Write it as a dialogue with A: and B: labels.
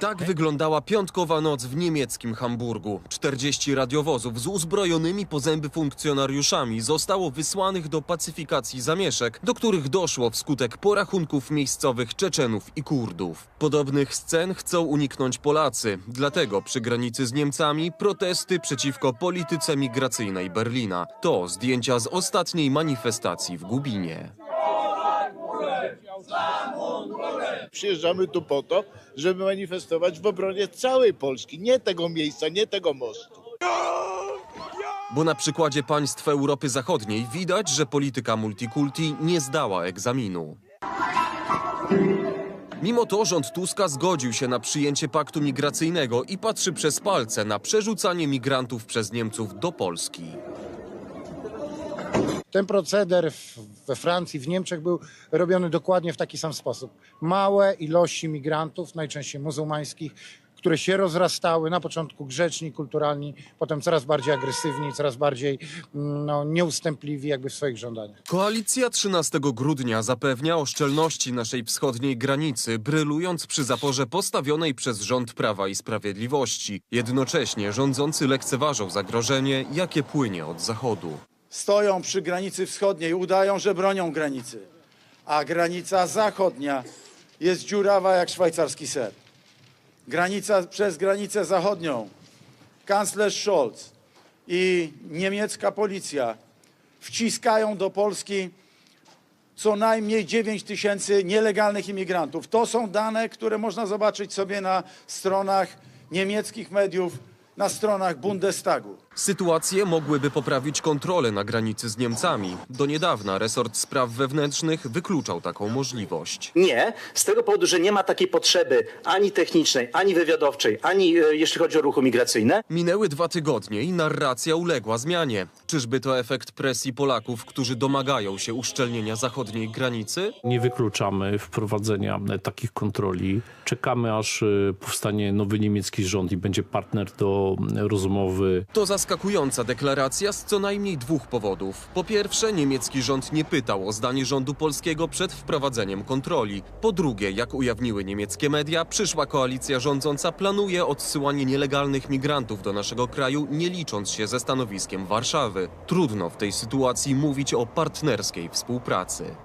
A: Tak wyglądała piątkowa noc w niemieckim Hamburgu. 40 radiowozów z uzbrojonymi po zęby funkcjonariuszami zostało wysłanych do pacyfikacji zamieszek, do których doszło wskutek porachunków miejscowych Czeczenów i Kurdów. Podobnych scen chcą uniknąć Polacy, dlatego przy granicy z Niemcami protesty przeciwko polityce migracyjnej Berlina. To zdjęcia z ostatniej manifestacji w Gubinie.
B: Przyjeżdżamy tu po to, żeby manifestować w obronie całej Polski, nie tego miejsca, nie tego mostu.
A: Bo na przykładzie państw Europy Zachodniej widać, że polityka multikulti nie zdała egzaminu. Mimo to rząd Tuska zgodził się na przyjęcie paktu migracyjnego i patrzy przez palce na przerzucanie migrantów przez Niemców do Polski.
C: Ten proceder w, we Francji, w Niemczech był robiony dokładnie w taki sam sposób. Małe ilości migrantów, najczęściej muzułmańskich, które się rozrastały, na początku grzeczni, kulturalni, potem coraz bardziej agresywni, coraz bardziej mm, no, nieustępliwi jakby w swoich żądaniach.
A: Koalicja 13 grudnia zapewnia o szczelności naszej wschodniej granicy, brylując przy zaporze postawionej przez rząd Prawa i Sprawiedliwości. Jednocześnie rządzący lekceważą zagrożenie, jakie płynie od zachodu.
D: Stoją przy granicy wschodniej, udają, że bronią granicy, a granica zachodnia jest dziurawa jak szwajcarski ser. Granica przez granicę zachodnią kanclerz Scholz i niemiecka policja wciskają do Polski co najmniej 9 tysięcy nielegalnych imigrantów. To są dane, które można zobaczyć sobie na stronach niemieckich mediów, na stronach Bundestagu.
A: Sytuacje mogłyby poprawić kontrolę na granicy z Niemcami. Do niedawna resort spraw wewnętrznych wykluczał taką możliwość.
E: Nie, z tego powodu, że nie ma takiej potrzeby ani technicznej, ani wywiadowczej, ani e, jeśli chodzi o ruchy migracyjne.
A: Minęły dwa tygodnie i narracja uległa zmianie. Czyżby to efekt presji Polaków, którzy domagają się uszczelnienia zachodniej granicy?
F: Nie wykluczamy wprowadzenia e, takich kontroli. Czekamy, aż e, powstanie nowy niemiecki rząd i będzie partner do rozmowy.
A: To zaskakująca deklaracja z co najmniej dwóch powodów. Po pierwsze, niemiecki rząd nie pytał o zdanie rządu polskiego przed wprowadzeniem kontroli. Po drugie, jak ujawniły niemieckie media, przyszła koalicja rządząca planuje odsyłanie nielegalnych migrantów do naszego kraju, nie licząc się ze stanowiskiem Warszawy. Trudno w tej sytuacji mówić o partnerskiej współpracy.